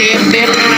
สีย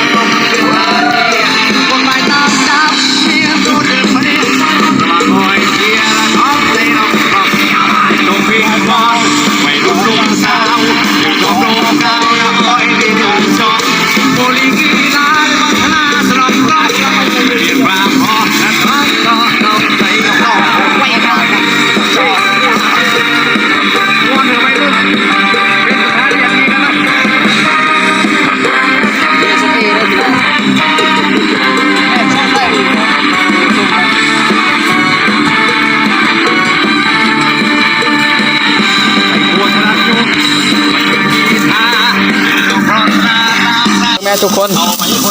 แม่ทุกคน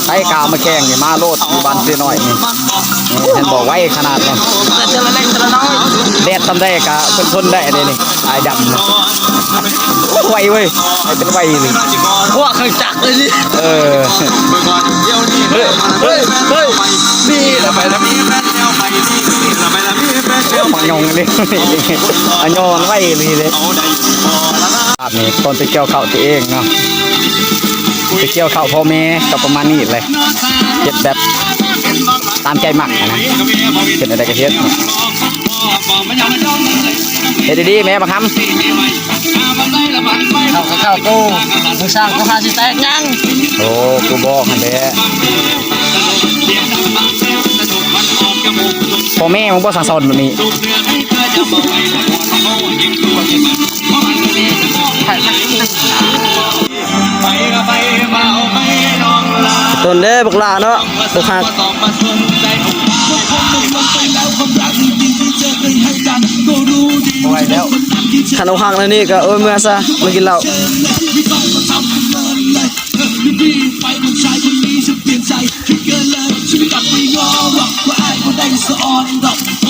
ใช้กาวมาแข่งนี่มาโลดอยู่บ้านเสียหน่อยนี่นี่เห็นบอกไว้ขนาดนี้แต่เจอเล็กเจอน้อยแดดทำได้กะเพิ่นทนได้เลยนี่อายดำนะโอ้ไวเว้ยไอ้เป็นไวเลยพวกเคยจักเลยดิเออเฮ้ยเฮ้ยเฮ้ยนี่ละไปละมังยองเลยอันยองไวเลยเลยภาพนี้ตอนไปเกี่ยวข้าวตัวเองเนาะ ไปเกี่ยวข้าวพ่อแม่ก็ประมาณนี้เลยเจ็ดแบบตามใจมักอะนะเป็นอะไรก็เฮ็ดเฮ็ดดีๆแม่บังคับเข้าเข้ากูมือสร้างก็พาสิแตกยังโอ้กูบอกมันแหละพ่อแม่มึงบ่สั่งสอนแบบนี้ ต้นเด้บักลาเนาะบักหักขันเอาหักแล้วนี่ก็เอ้ยเมื่อซะมากินเหล้า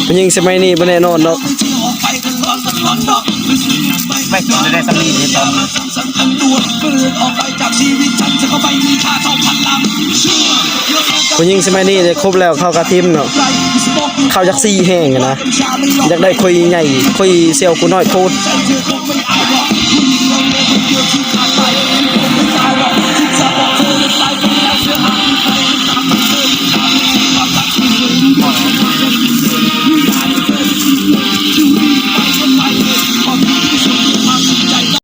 มันยิงสมัยนี้บ่แน่นอนดอก ไม่จะได้สมีนี่ตอนผู้หญิงสมัยนี้เนี่ครบแล้วเข้ากระทิมเนาะเข้ายักซี่แห้งนะอยากได้คุยใหญ่คุยเซลกูน้อยโพด